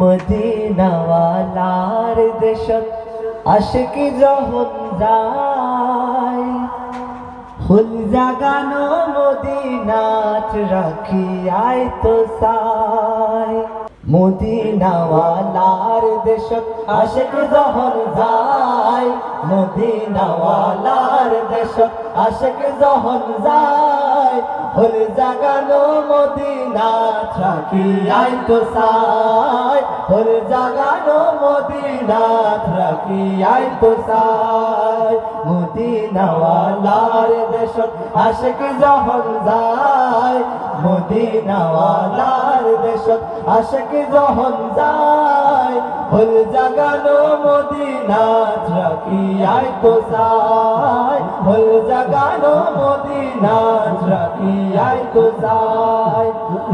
মদিনাওয়ালার দেশত আশিকি যখন যায়। ফুল জাগানো মদিনাত রাখি আয় তো সাই মদিনাওয়ালার দেশত আশিক যখন যায়। মদিনাওয়ালার দেশত আশিক যখন যায় ফুল জাগানো রাখি আয় তো সাই ফুল জাগানো রাখি আয় তো সাই মদিনাওয়ালার দেশত আশিক যখন যায়, মদিনাওয়ালার দেশত আশিক যখন যায়। ফুল জাগানো মদিনাত রাখি আয় তো সাই ফুল জাগানো মদিনাত রাখি আয় তো সাই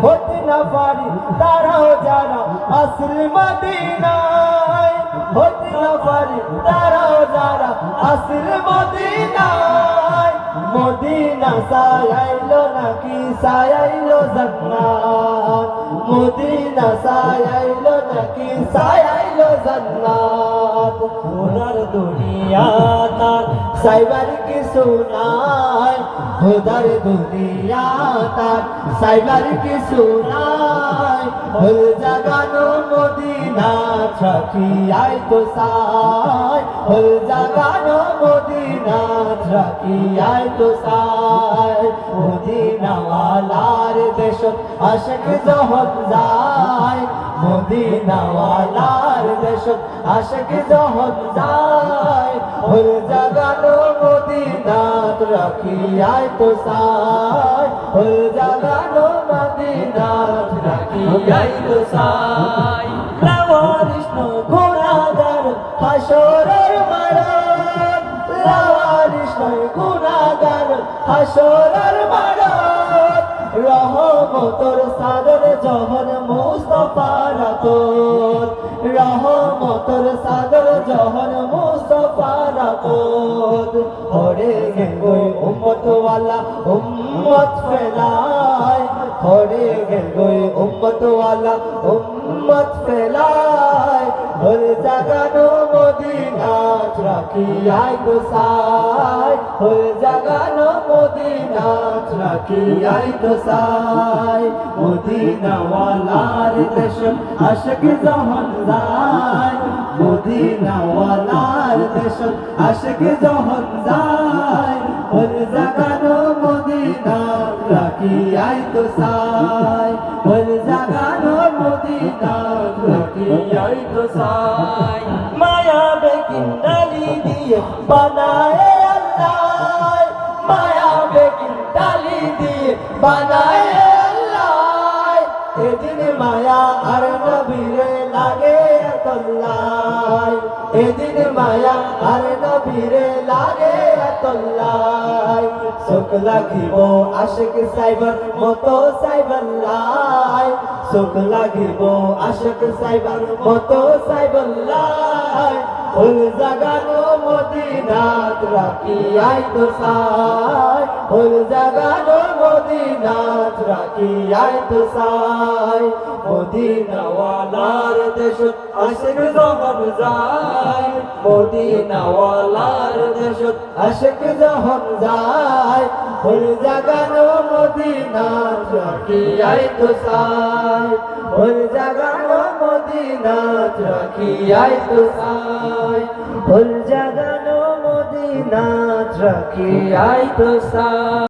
হতে না পারি তারাও যারা আসল মদিনায়। হতে না পারি তারাও যারা আসল মদিনায়। মদিনা সায়াইলো নাকি সায়াইলো জান্নাত। মদিনা সায়াইলো নাকি সায়াইলো জান্নাত ওনার দুনিয়া তার। সাইবার কিছু নাই, খোদার দুনিয়া তার। সাইবার কিছু নাই হল জাগানো মদিনা আয় তো সাই। হল জাগানো মদিনা আয় তো সাই। মদিনাওয়ালার দেশ আশক যখন যায়, মদিনাওয়ালার দেশ। আশক যখন যায় হল জাগানো মদিনা রাখি আয় তো সাই হল জাগানো মদিনা রাখি আয় তো সাই লাওয়ারিশ গুনাগার হাসরের মারান লাওয়ারিশ গুনাগার হাসরের রহমতর সাদর জহন মুস্তফার তোর রহমতর সাদর জহন মুস্তফার তোর গে উম্মতওয়ালা উম্মত ফেলা। হরে গে গই উম্মত ওয়ালা উম্মত ফেলায়। হল জাগানো মদিনাত রাখি আয় তো সাই হল জাগানো মদিনাত রাখি আয় তো সাই মদিনাওয়ালার দেশ আশক যখন যায়। মদিনাওয়ালার দেশ আশক যখন যায়। আয় তো সাই হল জাগানো রাখি আয় তো সাই মায়া বেকিন ডালি দিয়ে বানায় আল্লাহ। মায়া বেকিন ডালি দিয়ে বানায় আল্লাহ। এদিন মায়া আর নবীরে লাগে তল্লাই এদিন মায়া আর নবীরে লাগে তল্লাই চোখ লাগিব আশেক সাইবার, মতো সাইবার লাই। চোখ লাগিব আশেক সাইবার, মতো সাইবার লাই। ফুল জাগানো মদিনাত রাখি আই তো সাই ফুল জাগানো মদিনাত রাখি আই তো সাই। মদিনাওয়ালার দেশ আশেক যখন যায়। মদিনাওয়ালার দেশ আশেক যখন যায়। ফুল জাগানো মদিনাত রাখি আই তো সাই। ফুল জাগানো মদিনাত রাখি আই তো সাই। ফুল জাগানো মদিনাত রাখি তো সাই।